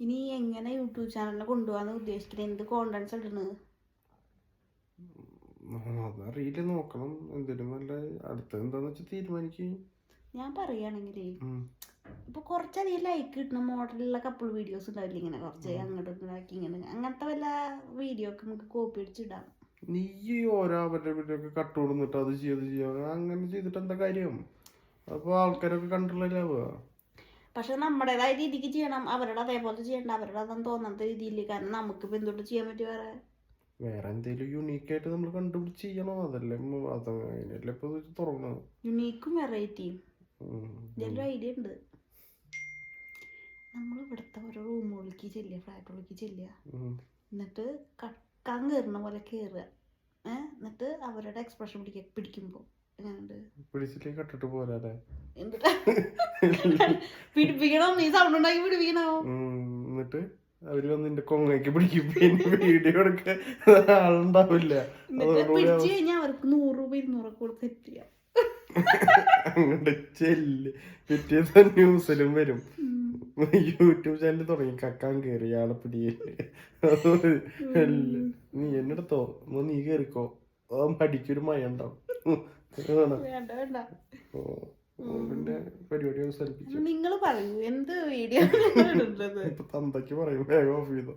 ഇനി എങ്ങനെ യൂട്യൂബ് ചാനലിനെ കൊണ്ടുപോകാന്ന് ഉദ്ദേശിക്കുന്നത് എന്ത് കോണ്ടൻസ് ഇടുന്നത് അതറിയില്ല നോക്കണം. എന്തിനും നല്ല അടുത്ത എന്താന്ന് വെച്ചാൽ തീരുമാനിക്കും. ഞാൻ പറയുകയാണെങ്കിലേ ഇപ്പൊ കുറച്ചധികം ലൈക്ക് കിട്ടുന്ന മോഡലുള്ള കപ്പിൾ വീഡിയോസ് ഉണ്ടാവില്ല ഇങ്ങനെ? കുറച്ച് അങ്ങോട്ട് ഇങ്ങോട്ടാക്കി ഇങ്ങനെ. അങ്ങനത്തെ വല്ല വീഡിയോ ഒക്കെ നമുക്ക് കോപ്പി അടിച്ചിടാം നീ ഓരോ അവരുടെ വീഡിയോ ഒക്കെ കട്ട് കൊടുന്നിട്ട് അത് ചെയ്ത് ചെയ്യാം. അങ്ങനെ ചെയ്തിട്ട് എന്താ കാര്യം? അപ്പൊ ആൾക്കാരൊക്കെ കണ്ടുള്ളാവുക പക്ഷെ നമ്മുടേതായ രീതിക്ക് ചെയ്യണം അവരുടെ അതേപോലെ ചെയ്യണ്ട അവരുടെ അതൊന്നും തോന്നാത്ത രീതിയിൽ കാരണം നമുക്ക് എന്തുകൊണ്ട് ചെയ്യാൻ പറ്റും വേറെ? വേറെ എന്തെങ്കിലും യുണീക്ക് ആയിട്ട് നമ്മൾ കണ്ടുപിടിച്ച് ചെയ്യണം. അതല്ലേ മ- അത് അതിനല്ലേ ഇപ്പൊ തുറന്നത് യുണീക്കും വെറൈറ്റിയും. ഇതിലൊരു ഐഡിയ ഉണ്ട്. നമ്മൾ ഇവിടുത്തെ ഓരോ റൂമുകളിലേക്ക് ചെല്ലുക ഫ്ലാറ്റുകളിലേക്ക് ചെല്ലുക. എന്നിട്ട് കക്കാൻ കയറുന്ന പോലെ കയറുക ഏഹ് എന്നിട്ട് അവരുടെ എക്സ്പ്രഷൻ പിടിക്കുക പിടിക്കുമ്പോൾ എങ്ങനെയുണ്ട്? പിടിച്ചിട്ട് കട്ടിട്ട് പോരാ എന്നിട്ട് പിടിപ്പിക്കണം നീ സൗണ്ട് ഉണ്ടാക്കി പിടിപ്പിക്കണോ. എന്നിട്ട് അവർ വന്ന് എന്റെ കൊങ്ങയ്ക്ക് പിടിക്കും. പിന്നെ വീഡിയോ എടുക്കാൻ ആളുണ്ടാവില്ല. പിടിച്ചു കഴിഞ്ഞാൽ അവർക്ക് നൂറ് രൂപ ഇരുന്നൂറൊക്കെ കൊടുത്ത് ചെയ്യാം. അങ്ങോട്ട് ചെല്ല്. പിറ്റേന്ന് ന്യൂസിലും വരും. യൂട്യൂബ് ചാനൽ തുടങ്ങി. കക്കാൻ കയറി ആളെ പിടിയെ. നീ എന്നെടുത്തോ എന്നാ നീ കേറിക്കോ. പഠിക്കൊരു മയ ഉണ്ടാവും. ഓ, പിന്നെ പരിപാടി അവസാനിപ്പിച്ചു നിങ്ങൾ പറയൂ എന്ത് വീഡിയോ തന്തയ്ക്ക് പറയും വേഗം ഓഫ് ചെയ്തോ.